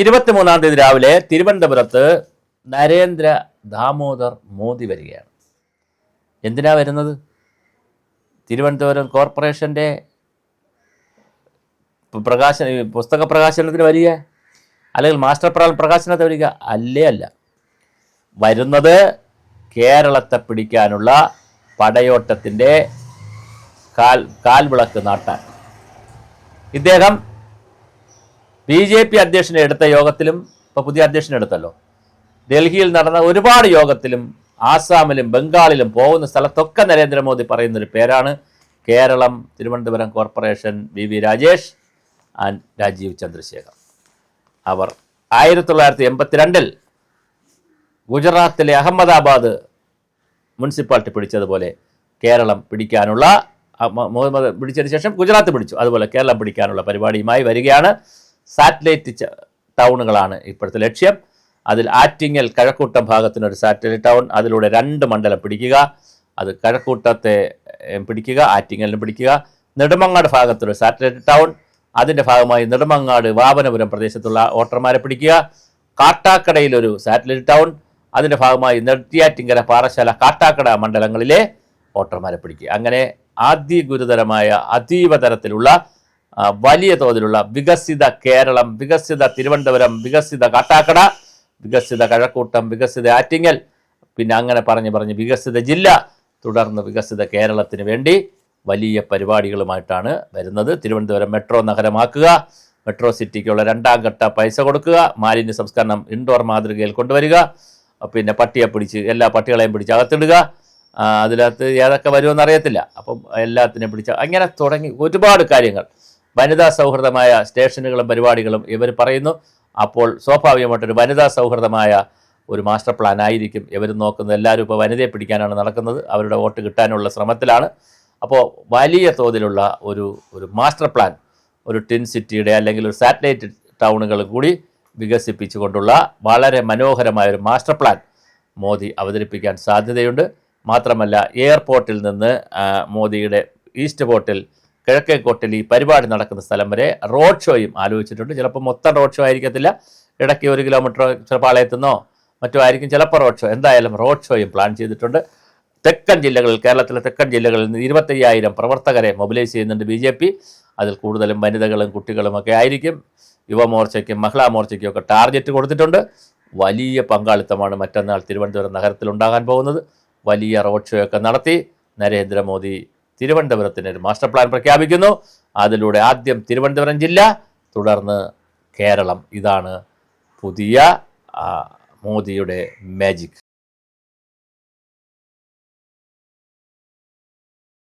ഇരുപത്തിമൂന്നാം തീയതി രാവിലെ തിരുവനന്തപുരത്ത് നരേന്ദ്ര ദാമോദർ മോദി വരികയാണ്. എന്തിനാ വരുന്നത്? തിരുവനന്തപുരം കോർപ്പറേഷന്റെ പ്രകാശന പുസ്തക പ്രകാശനത്തിന് വരിക അല്ലെങ്കിൽ മാസ്റ്റർ പ്ലാൻ പ്രകാശനത്തിന് വരിക അല്ലേ അല്ല. വരുന്നത് കേരളത്തെ പിടിക്കാനുള്ള പടയോട്ടത്തിന്റെ കാൽ കാൽവിളക്ക് നാട്ടാൻ. ഇദ്ദേഹം ബി ജെ പി അധ്യക്ഷനെ എടുത്ത യോഗത്തിലും ഇപ്പോൾ പുതിയ അധ്യക്ഷനെ എടുത്തല്ലോ. ഡൽഹിയിൽ നടന്ന ഒരുപാട് യോഗത്തിലും ആസാമിലും ബംഗാളിലും പോകുന്ന സ്ഥലത്തൊക്കെ നരേന്ദ്രമോദി പറയുന്നൊരു പേരാണ് Kerala Thiruvananthapuram corporation V V Rajesh and Rajeev Chandrasekhar. അവർ ആയിരത്തി തൊള്ളായിരത്തി എൺപത്തിരണ്ടിൽ ഗുജറാത്തിലെ അഹമ്മദാബാദ് മുനിസിപ്പാലിറ്റി പിടിച്ചതുപോലെ കേരളം പിടിക്കാനുള്ള മുഹമ്മദ് പിടിച്ചതിന് ശേഷം ഗുജറാത്ത് പിടിച്ചു. അതുപോലെ കേരളം പിടിക്കാനുള്ള പരിപാടിയുമായി വരികയാണ് സാറ്റലൈറ്റ് ടൗണുകളാണ് ഇപ്പോഴത്തെ ലക്ഷ്യം. അതിൽ ആറ്റിങ്ങൽ കഴക്കൂട്ടം ഭാഗത്തിനൊരു സാറ്റലൈറ്റ് ടൗൺ അതിലൂടെ രണ്ട് മണ്ഡലം പിടിക്കുക അത് കഴക്കൂട്ടത്തെ പിടിക്കുക ആറ്റിങ്ങലിനെ പിടിക്കുക. നെടുമങ്ങാട് ഭാഗത്തൊരു സാറ്റലൈറ്റ് ടൗൺ അതിന്റെ ഭാഗമായി നെടുമങ്ങാട് വാപനപുരം പ്രദേശത്തുള്ള വോട്ടർമാരെ പിടിക്കുക. കാട്ടാക്കടയിലൊരു സാറ്റലൈറ്റ് ടൗൺ അതിന്റെ ഭാഗമായി നെട്ടിയാറ്റിങ്കര പാറശാല കാട്ടാക്കട മണ്ഡലങ്ങളിലെ വോട്ടർമാരെ പിടിക്കുക. അങ്ങനെ ആദ്യ ഗുരുതരമായ അതീവ തരത്തിലുള്ള വലിയ തോതിലുള്ള വികസിത കേരളം വികസിത തിരുവനന്തപുരം വികസിത കാട്ടാക്കട വികസിത കഴക്കൂട്ടം വികസിത ആറ്റിങ്ങൽ പിന്നെ അങ്ങനെ പറഞ്ഞ് പറഞ്ഞ് വികസിത ജില്ല തുടർന്ന് വികസിത കേരളത്തിന് വേണ്ടി വലിയ പരിപാടികളുമായിട്ടാണ് വരുന്നത്. തിരുവനന്തപുരം മെട്രോ നഗരമാക്കുക. മെട്രോ സിറ്റിക്കുള്ള രണ്ടാം ഘട്ട പൈസ കൊടുക്കുക. മാലിന്യ സംസ്കരണം ഇൻഡോർ മാതൃകയിൽ കൊണ്ടുവരിക. പിന്നെ പട്ടിയെ പിടിച്ച് എല്ലാ പട്ടികളെയും പിടിച്ച് അകത്തിടുക. അതിനകത്ത് ഏതൊക്കെ വരുമെന്ന് അറിയത്തില്ല. അപ്പം എല്ലാത്തിനെയും പിടിച്ച് അങ്ങനെ തുടങ്ങി ഒരുപാട് കാര്യങ്ങൾ. വനിതാ സൗഹൃദമായ സ്റ്റേഷനുകളും പരിപാടികളും ഇവർ പറയുന്നു. അപ്പോൾ സ്വാഭാവികമായിട്ടൊരു വനിതാ സൗഹൃദമായ ഒരു മാസ്റ്റർ പ്ലാൻ ആയിരിക്കും ഇവർ നോക്കുന്നത്. എല്ലാവരും ഇപ്പോൾ വനിതയെ പിടിക്കാനാണ് നടക്കുന്നത്. അവരുടെ വോട്ട് കിട്ടാനുള്ള ശ്രമത്തിലാണ്. അപ്പോൾ വലിയ തോതിലുള്ള ഒരു ഒരു മാസ്റ്റർ പ്ലാൻ ഒരു ടിൻ സിറ്റിയുടെ അല്ലെങ്കിൽ ഒരു സാറ്റലൈറ്റ് ടൗണുകൾ കൂടി വികസിപ്പിച്ചുകൊണ്ടുള്ള വളരെ മനോഹരമായ ഒരു മാസ്റ്റർ പ്ലാൻ മോദി അവതരിപ്പിക്കാൻ സാധ്യതയുണ്ട്. മാത്രമല്ല എയർപോർട്ടിൽ നിന്ന് മോദിയുടെ ഈസ്റ്റ് പോർട്ടിൽ കിഴക്കേക്കോട്ടിൽ ഈ പരിപാടി നടക്കുന്ന സ്ഥലം വരെ റോഡ് ഷോയും ആലോചിച്ചിട്ടുണ്ട്. ചിലപ്പോൾ മൊത്തം റോഡ് ഷോ ആയിരിക്കത്തില്ല. ഇടയ്ക്ക് ഒരു കിലോമീറ്റർ ചിലപ്പോൾ ആളെത്തുന്നോ മറ്റോ ആയിരിക്കും. ചിലപ്പോൾ റോഡ് ഷോ എന്തായാലും റോഡ് ഷോയും പ്ലാൻ ചെയ്തിട്ടുണ്ട്. തെക്കൻ ജില്ലകളിൽ കേരളത്തിലെ തെക്കൻ ജില്ലകളിൽ നിന്ന് ഇരുപത്തയ്യായിരം പ്രവർത്തകരെ മൊബിലൈസ് ചെയ്യുന്നുണ്ട് ബി ജെ പി അതിൽ കൂടുതലും വനിതകളും കുട്ടികളും ഒക്കെ ആയിരിക്കും. യുവമോർച്ചയ്ക്കും മഹിളാ മോർച്ചയ്ക്കും ഒക്കെ ടാർഗറ്റ് കൊടുത്തിട്ടുണ്ട്. വലിയ പങ്കാളിത്തമാണ് മറ്റന്നാൾ തിരുവനന്തപുരം നഗരത്തിൽ ഉണ്ടാകാൻ പോകുന്നത്. വലിയ റോഡ് ഷോ ഒക്കെ നടത്തി നരേന്ദ്രമോദി തിരുവനന്തപുരത്തിന് ഒരു മാസ്റ്റർ പ്ലാൻ പ്രഖ്യാപിക്കുന്നു. അതിലൂടെ ആദ്യം തിരുവനന്തപുരം ജില്ല തുടർന്ന് കേരളം. ഇതാണ് പുതിയ മോദിയുടെ മാജിക്